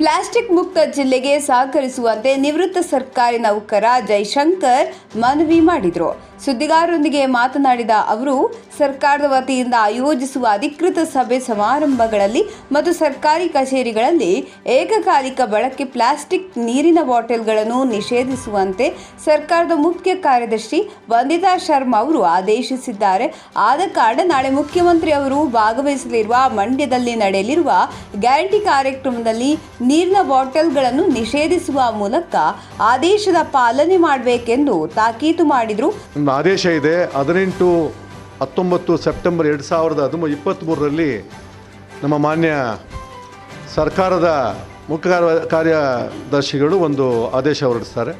Plastic ಮುಕ್ತ ಜಿಲ್ಲೆಗೆ ಸಹಕರಿಸುವಂತೆ ನಿವೃತ್ತ ಸರ್ಕಾರಿ ನೌಕರ ಜೈಶಂಕರ್ ಮನವಿ ಮಾಡಿದರು. ಸುದ್ದಿಗಾರರೊಂದಿಗೆ ಮಾತನಾಡಿದ ಅವರು, ಸರ್ಕಾರದ ವತಿಯಿಂದ ಆಯೋಜಿಸುವ ಅಧಿಕೃತ ಸಭೆ ಸಮಾರಂಭಗಳಲ್ಲಿ ಮತ್ತು ಸರ್ಕಾರಿ ಕಚೇರಿಗಳಲ್ಲಿ ಏಕಕಾಲಿಕ ಬಳಕೆ ಪ್ಲಾಸ್ಟಿಕ್ ನೀರಿನ ಬಾಟಲ್ಗಳನ್ನು ನಿಷೇಧಿಸುವಂತೆ ಸರ್ಕಾರದ ಮುಖ್ಯ ಕಾರ್ಯದರ್ಶಿ ವಂದಿತಾ ಶರ್ಮಾ ಅವರು ಆದೇಶಿಸಿದ್ದಾರೆ. ಆದ ಕಾರಣ ನಾಳೆ ಮುಖ್ಯಮಂತ್ರಿ ಅವರು ಭಾಗವಹಿಸಲಿರುವ ಮಂಡ್ಯದಲ್ಲಿ ನಡೆಯಲಿರುವ ಗ್ಯಾರಂಟಿ ಕಾರ್ಯಕ್ರಮದಲ್ಲಿ ನೀರಿನ ಬಾಟಲ್ಗಳನ್ನು ನಿಷೇಧಿಸುವ ಮೂಲಕ ಆದೇಶದ ಪಾಲನೆ ಮಾಡಬೇಕೆಂದು ತಾಕೀತು ಮಾಡಿದರು. ಒಂದು ಆದೇಶ ಇದೆ. ಹದಿನೆಂಟು ಹತ್ತೊಂಬತ್ತು ಸೆಪ್ಟೆಂಬರ್ ಎರಡು ಸಾವಿರದ ಹದಿಮೂ ಇಪ್ಪತ್ತ್ಮೂರರಲ್ಲಿ ನಮ್ಮ ಮಾನ್ಯ ಸರ್ಕಾರದ ಮುಖ್ಯ ಕಾರ್ಯ- ಕಾರ್ಯದರ್ಶಿಗಳು ಒಂದು ಆದೇಶ ಹೊರಡಿಸ್ತಾರೆ.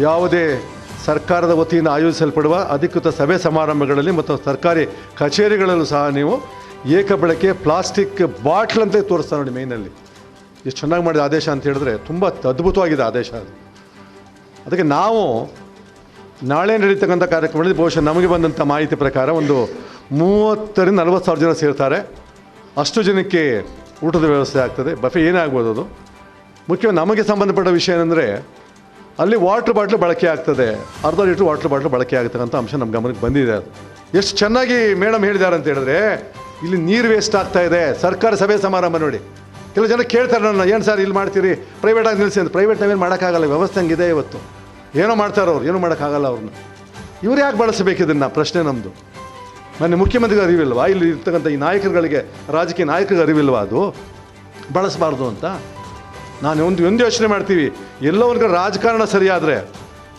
ಯಾವುದೇ ಸರ್ಕಾರದ ವತಿಯಿಂದ ಆಯೋಜಿಸಲ್ಪಡುವ ಅಧಿಕೃತ ಸಭೆ ಸಮಾರಂಭಗಳಲ್ಲಿ ಮತ್ತು ಸರ್ಕಾರಿ ಕಚೇರಿಗಳಲ್ಲೂ ಸಹ ನೀವು ಏಕ ಬಳಕೆ ಪ್ಲಾಸ್ಟಿಕ್ ಬಾಟ್ಲ್ ಅಂತಲೇ ತೋರಿಸ್ತಾರೆ ನೋಡಿ ಮೇನಲ್ಲಿ ಎಷ್ಟು ಚೆನ್ನಾಗಿ ಮಾಡಿದ ಆದೇಶ ಅಂತ ಹೇಳಿದ್ರೆ ತುಂಬ ಅದ್ಭುತವಾಗಿದೆ ಆದೇಶ ಅದು. ಅದಕ್ಕೆ ನಾವು ನಾಳೆ ನಡೀತಕ್ಕಂಥ ಕಾರ್ಯಕ್ರಮದಲ್ಲಿ ಬಹುಶಃ ನಮಗೆ ಬಂದಂಥ ಮಾಹಿತಿ ಪ್ರಕಾರ ಒಂದು ಮೂವತ್ತರಿಂದ ನಲವತ್ತು ಸಾವಿರ ಜನ ಸೇರ್ತಾರೆ. ಅಷ್ಟು ಜನಕ್ಕೆ ಊಟದ ವ್ಯವಸ್ಥೆ ಆಗ್ತದೆ. ಬಫೆ ಏನಾಗ್ಬೋದು ಅದು? ಮುಖ್ಯವಾಗಿ ನಮಗೆ ಸಂಬಂಧಪಟ್ಟ ವಿಷಯ ಏನಂದರೆ, ಅಲ್ಲಿ ವಾಟ್ರ್ ಬಾಟ್ಲು ಬಳಕೆ ಆಗ್ತದೆ. ಅರ್ಧ ಲೀಟ್ರ್ ವಾಟ್ರ್ ಬಾಟ್ಲು ಬಳಕೆ ಆಗ್ತಕ್ಕಂಥ ಅಂಶ ನಮ್ಮ ಗಮನಕ್ಕೆ ಬಂದಿದೆ ಅದು. ಎಷ್ಟು ಚೆನ್ನಾಗಿ ಮೇಡಮ್ ಹೇಳಿದ್ದಾರೆ ಅಂತ ಹೇಳಿದ್ರೆ, ಇಲ್ಲಿ ನೀರು ವೇಸ್ಟ್ ಆಗ್ತಾ ಇದೆ. ಸರ್ಕಾರ ಸಭೆ ಸಮಾರಂಭ ನೋಡಿ. ಕೆಲವು ಜನ ಕೇಳ್ತಾರೆ ನನ್ನ ಏನು ಸರ್ ಇಲ್ಲಿ ಮಾಡ್ತೀರಿ? ಪ್ರೈವೇಟಾಗಿ ನಿಲ್ಲಿಸಿ ಅಂತ. ಪ್ರೈವೇಟ್ ನಾವೇನು ಮಾಡೋಕ್ಕಾಗಲ್ಲ. ವ್ಯವಸ್ಥೆ ಹಂಗಿದೆ ಇವತ್ತು. ಏನೋ ಮಾಡ್ತಾರೆ ಅವ್ರು, ಏನೂ ಮಾಡೋಕ್ಕಾಗಲ್ಲ ಅವ್ರನ್ನ. ಇವ್ರು ಯಾಕೆ ಬಳಸಬೇಕು ಇದನ್ನು? ಪ್ರಶ್ನೆ ನಮ್ಮದು ಮೊನ್ನೆ ಮುಖ್ಯಮಂತ್ರಿಗೆ ಅರಿವಿಲ್ವಾ? ಇಲ್ಲಿ ಇರ್ತಕ್ಕಂಥ ಈ ನಾಯಕರುಗಳಿಗೆ, ರಾಜಕೀಯ ನಾಯಕರಿಗೆ ಅರಿವಿಲ್ವಾ ಅದು? ಬಳಸಬಾರ್ದು ಅಂತ. ನಾನು ಒಂದು ಒಂದು ಯೋಚನೆ ಮಾಡ್ತೀವಿ. ಎಲ್ಲೋ ರಾಜಕಾರಣ ಸರಿಯಾದರೆ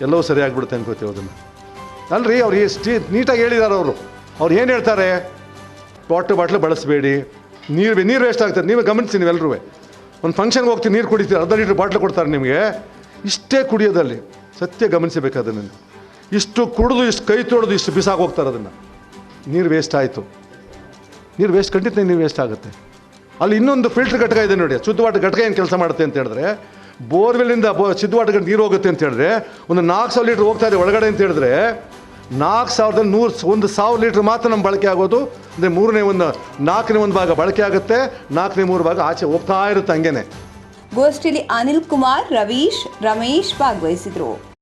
ಎಲ್ಲವೂ ಸರಿಯಾಗ್ಬಿಡುತ್ತೆ ಅನ್ಕೋತೀವಿ ಅದನ್ನು. ಅಲ್ರಿ, ಅವ್ರು ಎಷ್ಟು ನೀಟಾಗಿ ಹೇಳಿದ್ದಾರೆ ಅವರು. ಅವ್ರು ಏನು ಹೇಳ್ತಾರೆ? ವಾಟರ್ ಬಾಟ್ಲು ಬಳಸಬೇಡಿ. ನೀರು ನೀರು ವೇಸ್ಟ್ ಆಗ್ತದೆ ನೀವೇ ಗಮನಿಸಿ ನೀವೆಲ್ಲರೂ ಒಂದು ಫಂಕ್ಷನ್ಗೆ ಹೋಗ್ತೀವಿ ನೀರು ಕುಡಿತೀವಿ ಅರ್ಧ ಲೀಟ್ರ್ ಬಾಟ್ಲು ಕೊಡ್ತಾರೆ ನಿಮಗೆ. ಇಷ್ಟೇ ಕುಡಿಯೋದಲ್ಲಿ. ಸತ್ಯ ಗಮನಿಸಬೇಕು ಅದನ್ನು. ಇಷ್ಟು ಕುಡಿದು, ಇಷ್ಟು ಕೈ ತೊಳೆದು, ಇಷ್ಟು ಬಿಸಾಕಿ ಹೋಗ್ತಾರೆ ಅದನ್ನು. ನೀರು ವೇಸ್ಟ್ ಆಯಿತು. ನೀರು ವೇಸ್ಟ್ ಖಂಡಿತ ನೀರು ವೇಸ್ಟ್ ಆಗುತ್ತೆ. ಅಲ್ಲಿ ಇನ್ನೊಂದು ಫಿಲ್ಟರ್ ಘಟಕ ಇದೆ ನೋಡಿ ಶುದ್ಧವಾಟ ಘಟಕ ಏನು ಕೆಲಸ ಮಾಡುತ್ತೆ ಅಂತ ಹೇಳಿದ್ರೆ, ಬೋರ್ವೆಲ್ಲಿಂದ ಬೋ ಶುದ್ಧವಾಟ ಘಟಕ ನೀರು ಹೋಗುತ್ತೆ ಅಂತ ಹೇಳಿದ್ರೆ, ಒಂದು ನಾಲ್ಕು ಸಾವಿರ ಲೀಟ್ರ್ ಹೋಗ್ತಾ ಇದೆ ಒಳಗಡೆ ಅಂತ ಹೇಳಿದ್ರೆ, ನಾಲ್ಕು ಸಾವಿರದ ನೂರು ಒಂದು ಸಾವಿರ ಲೀಟ್ರ್ ಮಾತ್ರ ನಮ್ಮ ಬಳಕೆ ಆಗೋದು. ಅಂದರೆ ಮೂರನೇ ಒಂದು, ನಾಲ್ಕನೇ ಒಂದು ಭಾಗ ಬಳಕೆ ಆಗುತ್ತೆ, ನಾಲ್ಕನೇ ಮೂರು ಭಾಗ ಆಚೆ ಹೋಗ್ತಾ ಇರುತ್ತೆ ಹಂಗೇನೆ. ಗೋಷ್ಠಿಯಲ್ಲಿ ಅನಿಲ್ ಕುಮಾರ್ ರವೀಶ್ ರಮೇಶ್ ಭಾಗವಹಿಸಿದರು.